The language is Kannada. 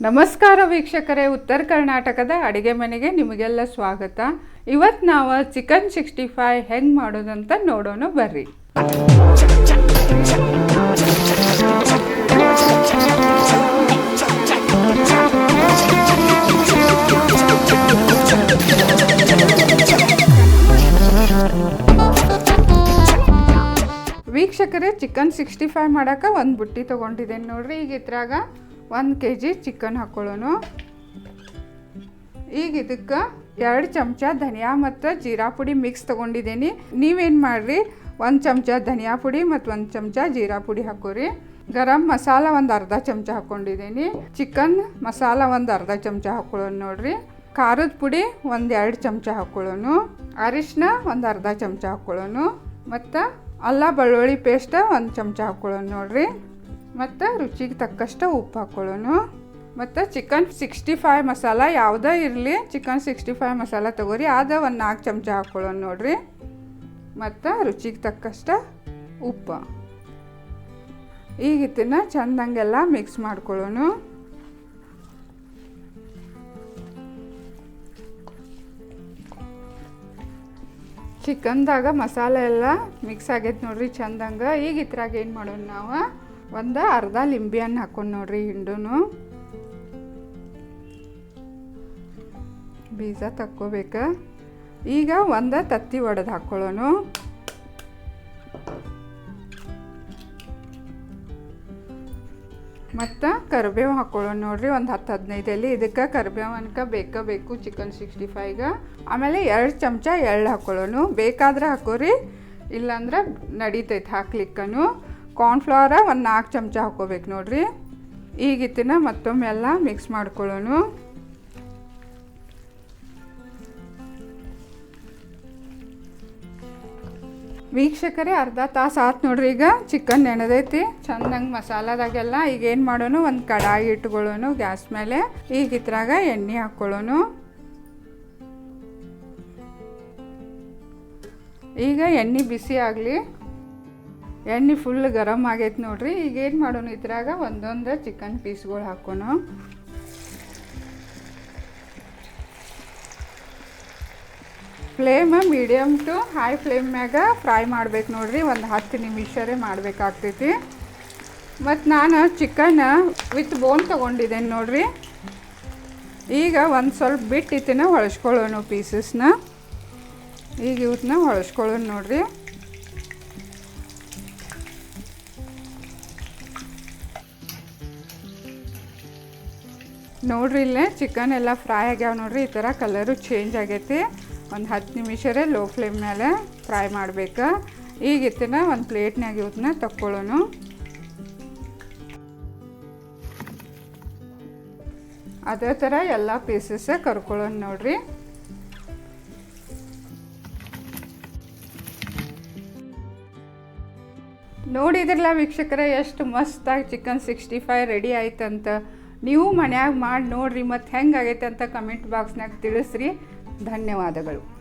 ನಮಸ್ಕಾರ ವೀಕ್ಷಕರೇ, ಉತ್ತರ ಕರ್ನಾಟಕದ ಅಡುಗೆ ಮನೆಗೆ ನಿಮಗೆಲ್ಲ ಸ್ವಾಗತ. ಇವತ್ತು ನಾವು ಚಿಕನ್ ಸಿಕ್ಸ್ಟಿ ಫೈವ್ ಹೆಂಗೆ ಮಾಡೋದಂತ ನೋಡೋಣ ಬರ್ರಿ. ವೀಕ್ಷಕರೇ, ಚಿಕನ್ ಸಿಕ್ಸ್ಟಿ ಫೈವ್ ಮಾಡೋಕೆ ಒಂದು ಬುಟ್ಟಿ ತೊಗೊಂಡಿದ್ದೇನೆ ನೋಡ್ರಿ ಈಗ ಇದ್ರಾಗ. ಒಂದು ಕೆ ಜಿ ಚಿಕನ್ ಹಾಕ್ಕೊಳ್ಳೋಣ ಈಗ ಇದಕ್ಕೆ ಎರಡು ಚಮಚ ಧನಿಯಾ ಮತ್ತು ಜೀರಾ ಪುಡಿ ಮಿಕ್ಸ್ ತೊಗೊಂಡಿದ್ದೀನಿ. ನೀವೇನು ಮಾಡಿರಿ? ಒಂದು ಚಮಚ ಧನಿಯಾ ಪುಡಿ ಮತ್ತು ಒಂದು ಚಮಚ ಜೀರಾ ಪುಡಿ ಹಾಕೋರಿ. ಗರಂ ಮಸಾಲ ಒಂದು ಅರ್ಧ ಚಮಚ ಹಾಕ್ಕೊಂಡಿದ್ದೀನಿ ಚಿಕನ್ ಮಸಾಲ ಒಂದು ಅರ್ಧ ಚಮಚ ಹಾಕ್ಕೊಳ್ಳೋಣ ನೋಡಿರಿ. ಖಾರದ ಪುಡಿ ಒಂದು ಎರಡು ಚಮಚ ಹಾಕ್ಕೊಳ್ಳೋಣ ಅರಿಶಿನ ಒಂದು ಅರ್ಧ ಚಮಚ ಹಾಕ್ಕೊಳ್ಳೋಣ ಮತ್ತು ಅಲ್ಲ ಬೆಳ್ಳುಳ್ಳಿ ಪೇಸ್ಟ್ ಒಂದು ಚಮಚ ಹಾಕ್ಕೊಳ್ಳೋಣ ನೋಡ್ರಿ. ಮತ್ತು ರುಚಿಗೆ ತಕ್ಕಷ್ಟು ಉಪ್ಪು ಹಾಕ್ಕೊಳ್ಳೋಣ ಮತ್ತು ಚಿಕನ್ ಸಿಕ್ಸ್ಟಿ ಫೈವ್ ಮಸಾಲ ಯಾವುದೇ ಇರಲಿ ಚಿಕನ್ ಸಿಕ್ಸ್ಟಿ ಫೈವ್ ಮಸಾಲ ತಗೋರಿ ಅದು ಒಂದು ನಾಲ್ಕು ಚಮಚ ಹಾಕ್ಕೊಳ್ಳೋಣ ನೋಡಿರಿ. ಮತ್ತು ರುಚಿಗೆ ತಕ್ಕಷ್ಟು ಉಪ್ಪು. ಈಗ ಇದನ್ನು ಚೆಂದಂಗೆಲ್ಲ ಮಿಕ್ಸ್ ಮಾಡ್ಕೊಳ್ಳೋಣ. ಚಿಕನ್ದಾಗ ಮಸಾಲೆ ಎಲ್ಲ ಮಿಕ್ಸ್ ಆಗೈತೆ ನೋಡ್ರಿ, ಚಂದಂಗೆ. ಈಗ ಇದ್ರಾಗ ಏನು ಮಾಡೋಣ ನಾವು? ಒಂದು ಅರ್ಧ ಲಿಂಬೆ ಹಣ್ಣು ಹಾಕೊಂಡು ನೋಡ್ರಿ ಹಿಂಡುನು. ಬೀಜ ತಕ್ಕೋಬೇಕು. ಈಗ ಒಂದು ತತ್ತಿ ಒಡೆದು ಹಾಕ್ಕೊಳ್ಳೋಣ ಮತ್ತು ಕರಿಬೇವು ಹಾಕ್ಕೊಳ್ಳೋಣ ನೋಡ್ರಿ, ಒಂದು ಹತ್ತು ಹದಿನೈದು ಎಲೆ. ಇದಕ್ಕೆ ಕರಿಬೇವು ಅನ್ಕ ಬೇಕೇ ಬೇಕು ಚಿಕನ್ ಸಿಕ್ಸ್ಟಿ ಫೈವ್ಗೆ. ಆಮೇಲೆ ಎರಡು ಚಮಚ ಎಳ್ಳು ಹಾಕ್ಕೊಳ್ಳೋಣ ಬೇಕಾದ್ರೆ ಹಾಕೋರಿ, ಇಲ್ಲಾಂದ್ರೆ ನಡೀತೈತೆ ಹಾಕ್ಲಿಕ್ಕನು. ಕಾರ್ನ್ಫ್ಲವರ ಒಂದು ನಾಲ್ಕು ಚಮಚ ಹಾಕ್ಕೋಬೇಕು ನೋಡ್ರಿ. ಈಗ ಮತ್ತೊಮ್ಮೆ ಎಲ್ಲ ಮಿಕ್ಸ್ ಮಾಡ್ಕೊಳ್ಳೋಣ. ವೀಕ್ಷಕರೇ ಅರ್ಧ ತಾಸು ಆತು ನೋಡ್ರಿ ಈಗ. ಚಿಕನ್ ನೆನೆದೈತಿ ಚೆನ್ನಾಗಿ ಮಸಾಲದಾಗೆಲ್ಲ ಈಗ ಏನು ಮಾಡೋಣ? ಒಂದು ಕಡಾಯಿ ಇಟ್ಕೊಳ್ಳೋಣ ಗ್ಯಾಸ್ ಮೇಲೆ. ಈಗ ಇದ್ರಾಗ ಎಣ್ಣೆ ಹಾಕ್ಕೊಳ್ಳೋಣ ಈಗ ಎಣ್ಣೆ ಬಿಸಿ ಆಗಲಿ. ಎಣ್ಣೆ ಫುಲ್ ಗರಮ್ ಆಗೈತೆ ನೋಡ್ರಿ. ಈಗ ಏನು ಮಾಡೋಣ ಇದ್ರಾಗ ಒಂದೊಂದು ಚಿಕನ್ ಪೀಸ್ಗಳು ಹಾಕೋಣ. Flame medium to high flame ಮ್ಯಾಗ ಫ್ರೈ ಮಾಡ್ಬೇಕು ನೋಡ್ರಿ. ಒಂದು ಹತ್ತು ನಿಮಿಷರೇ ಮಾಡಬೇಕಾಗ್ತೈತಿ. ಮತ್ತು ನಾನು ಚಿಕನ್ ವಿತ್ ಬೋನ್ ತೊಗೊಂಡಿದ್ದೇನೆ ನೋಡ್ರಿ. ಈಗ ಒಂದು ಸ್ವಲ್ಪ ಬಿಟ್ಟಿತ್ತಿನ ಹೊಳಸ್ಕೊಳ್ಳೋಣ ಪೀಸಸ್ನ ಈಗ ಇವತ್ತನ್ನ ಹೊಳಸ್ಕೊಳ್ಳೋಣ ನೋಡ್ರಿ. ನೋಡ್ರಿ ಇಲ್ಲೇ ಚಿಕನ್ ಎಲ್ಲ ಫ್ರೈ ಆಗ್ಯಾವ ನೋಡ್ರಿ, ಈ ಥರ ಕಲರು ಚೇಂಜ್ ಆಗೈತಿ. ಒಂದು ಹತ್ತು ನಿಮಿಷರೇ ಲೋ ಫ್ಲೇಮ್ ಮೇಲೆ ಫ್ರೈ ಮಾಡ್ಬೇಕು. ಈಗ ಇತ್ತನ ಒಂದು ಪ್ಲೇಟ್ನಾಗ ಇವತ್ತನ್ನ ತಕ್ಕೊಳ್ಳೋನು ಅದೇ ಥರ ಎಲ್ಲ ಪೀಸಸ್ ಕರ್ಕೊಳ್ಳೋಣ ನೋಡ್ರಿ. ನೋಡಿದ್ರಲ್ಲ ವೀಕ್ಷಕರೇ, ಎಷ್ಟು ಮಸ್ತಾಗಿ ಚಿಕನ್ ಸಿಕ್ಸ್ಟಿ ಫೈವ್ ರೆಡಿ ಆಯ್ತಂತ. ನೀವು ಮನ್ಯಾಗ ಮಾಡಿ ನೋಡ್ರಿ ಮತ್ತು ಹೆಂಗಾಗೈತೆ ಅಂತ ಕಮೆಂಟ್ ಬಾಕ್ಸ್ನಾಗ ತಿಳಿಸ್ರಿ. ಧನ್ಯವಾದಗಳು.